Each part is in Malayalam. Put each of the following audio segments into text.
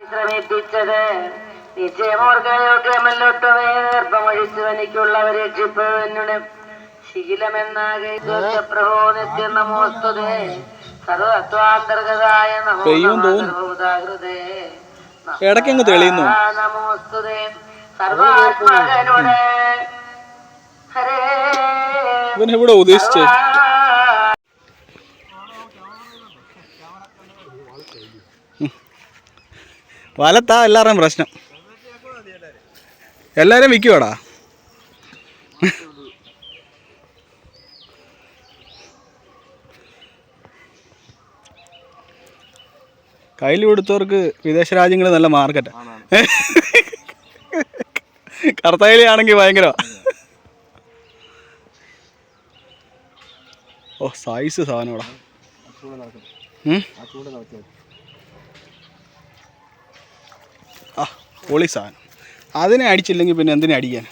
ശ്രമിപ്പിച്ചത് നിശ്ചയമോർഗയോഗ്യമല്ലൊട്ടുമേ ഗർഭമൊഴിച്ചു എനിക്കുള്ളവരെ രക്ഷിപ്പ് എന്നുടെ ശീലമെന്നാകെ പ്രഭോ നിത്യം നമോസ്തുതേ. സർവത്വാന്തർഗതായ ഇടയ്ക്കങ്ങ് തെളിയുന്നു. നമോസ്തുതേ. സർവാത്മകനുടെ. ഹരേ. ഇവൻ ഇവിടെ ഉദ്ദേശിച്ചേ വലത്താ എല്ലാവരുടെയും പ്രശ്നം. എല്ലാവരും വിൽക്കുവാടാ? കയ്യിൽ കൊടുത്തവർക്ക് വിദേശ രാജ്യങ്ങൾ നല്ല മാർക്കറ്റാ. കറുത്തയിലാണെങ്കിൽ ഭയങ്കര ഓ സൈസ് സാധനം ഇവിടെ ആ പൊളി സാധനം. അതിനെ അടിച്ചില്ലെങ്കിൽ പിന്നെ എന്തിനെ അടിക്കാൻ?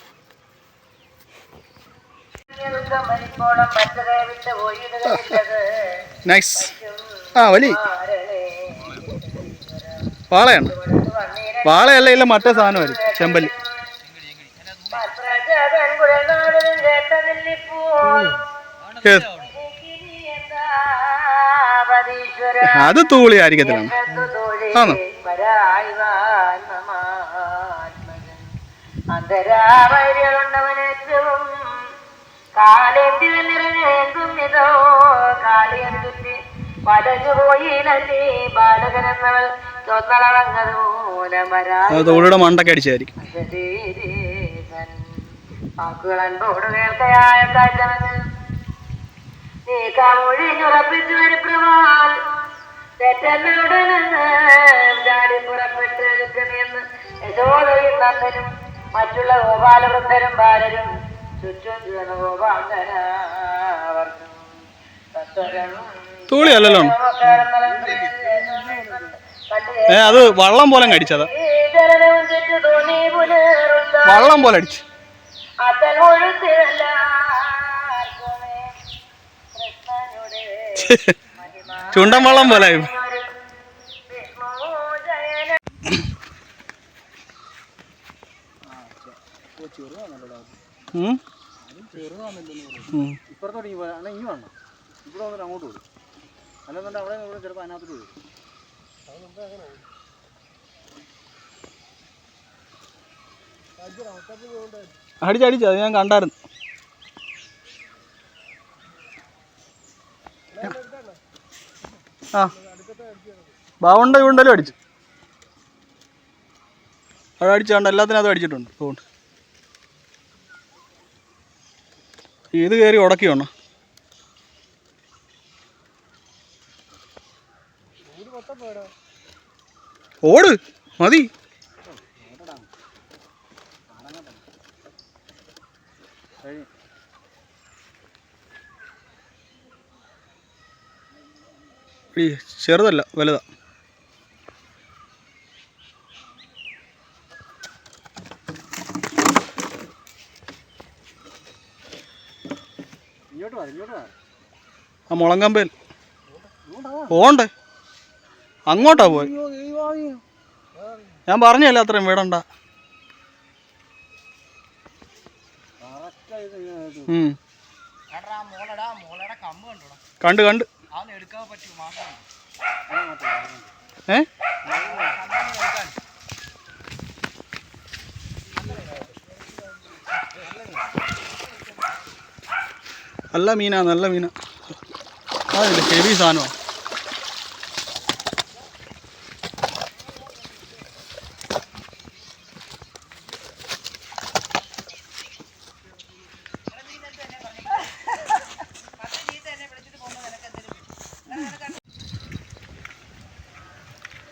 നൈസ് ആ വലി. വാളയാണ് വാളയല്ല ഇല്ല മറ്റേ സാധനമായിരിക്കും ചെമ്പല്ലി? അത് തൂളി ആയിരിക്കത്തിലാണ് ആണോ? കാലേന്തി നിറഞ്ഞേന്തും ഇതോ കാളിയന്തുറ്റി തൂളിയുടെ മണ്ടൊക്കെ അടിച്ചായിരിക്കും. വാക്കുകളൻപോട് കേൾക്കയായ കാറ്റവന് നീ കമൊഴിഞ്ഞുറപ്പിച്ചു ഒരു പ്രവാൽ തെറ്റെന്നുടനെന്ന് ചാടി പുറപ്പെട്ട് കിട്ടുമെന്ന് യശോദയും നന്ദനും മറ്റുള്ള ഗോപാലവൃദ്ധരും ബാലരും ചുറ്റും ചുവന്ന ഗോപാലനാവർക്കും തൂളി അല്ലല്ലോ ഏ അത് വള്ളം പോലെ അങ്ങ് വള്ളം പോലെ അടിച്ചു ചുണ്ടൻ വള്ളം പോലെ? ഉം. ഇപ്പുറത്തോട്ട് ഇനി വേണം ഇവിടെ വന്നിട്ട് അങ്ങോട്ട് വിടും അല്ലെന്നുണ്ടെങ്കിൽ അവിടെ ഇവിടെ ചിലപ്പോൾ അതിനകത്തോട്ട് വിടും അടിച്ചടിച്ചു അത് ഞാൻ കണ്ടായിരുന്നു. ആ. ബാവുണ്ട ഇവിടെ അടിച്ചു. അത് അടിച്ചാണ്ട് അത് അടിച്ചിട്ടുണ്ട് അതുകൊണ്ട് ഇത് കയറി ഉടക്കിയോണോ ഓട് മതി. ഈ ചെറുതല്ല വലുതാ. ആ മുളങ്കമ്പേൽ പോണ്ടേ അങ്ങോട്ടാ പോയി. ഞാൻ പറഞ്ഞല്ല അത്രയും വീടണ്ട. കണ്ട് കണ്ട്. നല്ല മീനാ നല്ല മീനാ. അതില്ല ഹെവി സാധനമാണ്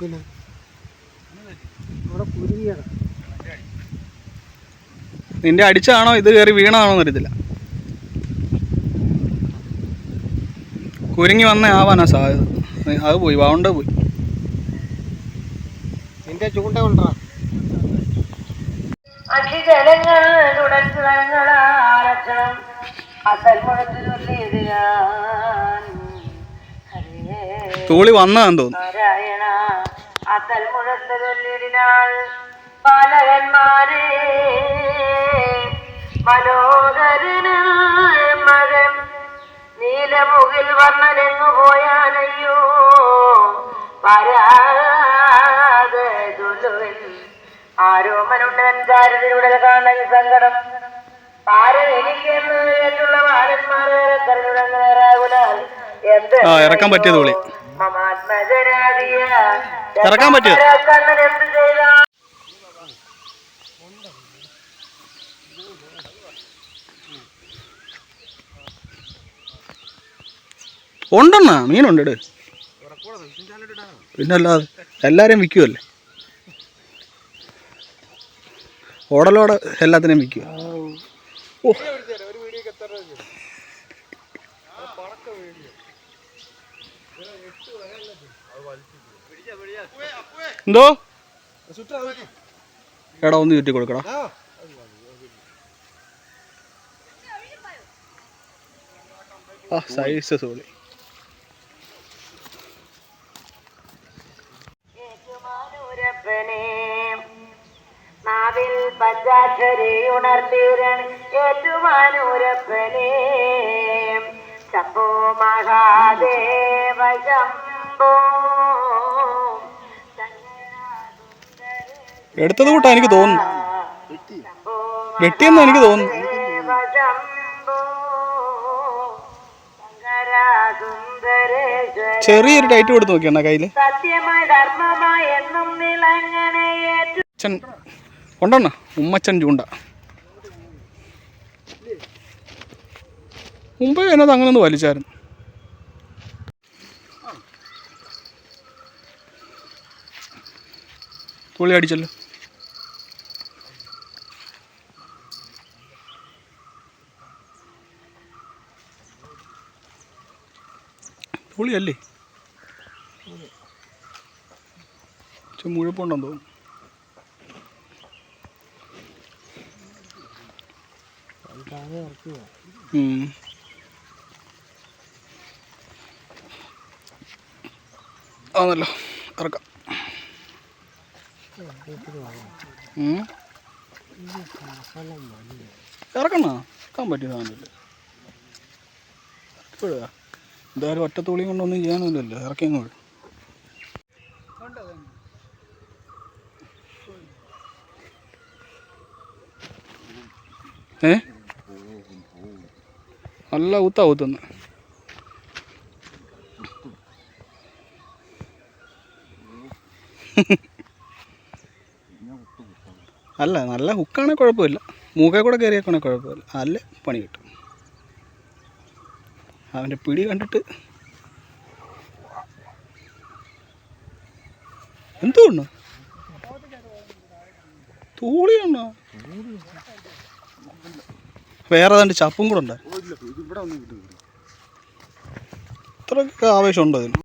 പിന്നെ അവിടെ കുരുങ്ങിയാണ് നിന്റെ അടിച്ചാണോ ഇത് കയറി വീണതാണോ എന്നറിയത്തില്ല കുരുങ്ങി വന്ന ആവാനാ സാധ്യത. അത് പോയി വാണ്ട പോയി. നിന്റെ ചൂണ്ട കൊണ്ടാ അക്ഷിജലങ്ങൾ തുടർച്ചങ്ങളാലക്ഷണം അസൽ മുഴച്ചു തൂളി വന്നതാന്ന് തോന്നുന്നു. പാലകന്മാരെ മനോഹരന് മകൻ നീലമുകിൽ വന്നലെങ്ങു പോയാലയ്യോ പരാതുലുവിൽ ചൊല്ലുവൻ ആരോമനുണ്ടൻ ചാരതിലൂടെ കാണൽ സങ്കടം ഇറക്കാൻ പറ്റിയത് വിളി. ഇറക്കാൻ പറ്റിയത്. ഉണ്ടെണ്ണ മീനുണ്ട് ഇട് പിന്നെ അല്ലാതെ എല്ലാവരെയും വിൽക്കുമല്ലേ ഓടലോടെ എല്ലാത്തിനെയും വിൽക്കുക എന്തോ? എടാ ഒന്ന് ചുറ്റി കൊടുക്കടാ. ആ സൈസ് സോളി നാവിൽ പഞ്ചാക്ഷരി ഉണർത്തീരൻ ഏറ്റുമാനൂരപ്പനെ. ശംഭോ മഹാദേവ ശംഭോ. എടുത്തത് കൂട്ടാ എനിക്ക് തോന്നുന്നു. വെട്ടിയെന്നാ എനിക്ക് തോന്നുന്നു. ചെറിയൊരു ടൈറ്റ് കൊടുത്ത് നോക്കിയാണ് കയ്യിൽ? സത്യമായി ധർമ്മമായി എന്നും നിളങ്ങനെ ഉണ്ടെണ്ണ ഉമ്മച്ചൻ ചൂണ്ട. മുമ്പേ എന്നത് അങ്ങനെ ഒന്ന് വലിച്ചായിരുന്നു. തുള്ളി അടിച്ചല്ലോ. തുള്ളിയല്ലേ മുഴുപ്പുണ്ടെന്ന് തോന്നുന്നു. ആണല്ലോ. ഇറക്കാം. ഇറക്കണോ ഇറക്കാൻ പറ്റിയ സാധനമില്ല? ഇപ്പോഴാ എന്തായാലും ഒറ്റ തുളിയും കൊണ്ടൊന്നും ചെയ്യാനൊന്നുമില്ലല്ലോ. ഇറക്കി അങ്ങ് വിടും. ഏ? നല്ല ഊത്ത ഊത്തുന്നു. അല്ല നല്ല ഹുക്കാണെങ്കിൽ കുഴപ്പമില്ല. മൂക്കേ കൂടെ കയറിയേക്കണേ കുഴപ്പമില്ല. അല്ല പണി കിട്ടും. അവന്റെ പിടി കണ്ടിട്ട്. എന്തുകൊണ്ട് തൂളിയുണ്ടോ വേറെ ഏതാണ്ട് ചപ്പും കൂടെ ഇവിടെ ഒന്നും കിട്ടുന്നില്ല ഇത്രയൊക്കെ ആവേശമുണ്ടോ അതിന്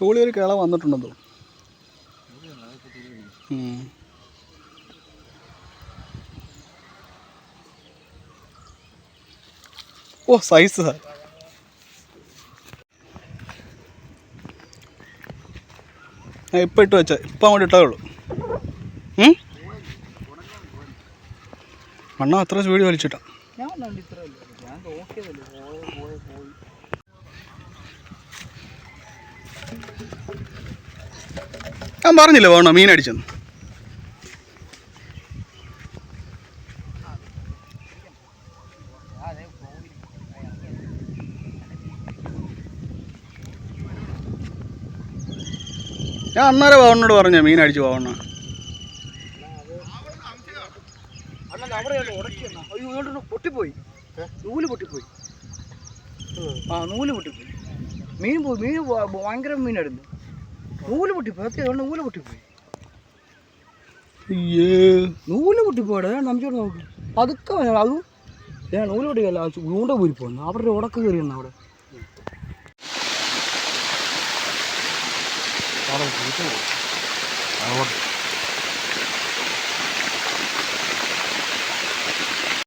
തോളി ഒരു കിള വന്നിട്ടുണ്ടെന്ന് തോന്നുന്നു. ഓ സൈസ് സാർ ഞാൻ ഇപ്പം ഇട്ട് വെച്ചാൽ ഇപ്പം അങ്ങോട്ട് ഇട്ടേ ഉള്ളൂ. മണ്ണ അത്ര വീട് വലിച്ചിട്ടാ. ഞാൻ പറഞ്ഞില്ലേ വേണോ? മീൻ അടിച്ചെന്ന്. ഞാൻ അന്നേരം വാവണ്ണോട് പറഞ്ഞ മീൻ അടിച്ചു വാവണ്ണ. പൊട്ടിപ്പോയി. നൂൽ പൊട്ടിപ്പോയി. ആ നൂൽ പൊട്ടിപ്പോയി. മീൻ പോയി മീൻ ഭ- ഭയങ്കര മീനായിരുന്നു. നൂൽ പൊട്ടിപ്പോയി നൂൽ പൊട്ടിപ്പോയി. നൂൽ നോക്കി. പതുക്കെ. അതും ഞാൻ നൂൽ പൊട്ടിക്കല്ല ചൂണ്ട പോയി പോകുന്നു അവരുടെ ഉടക്ക് കയറി വന്നു അവിടെ അവിടെ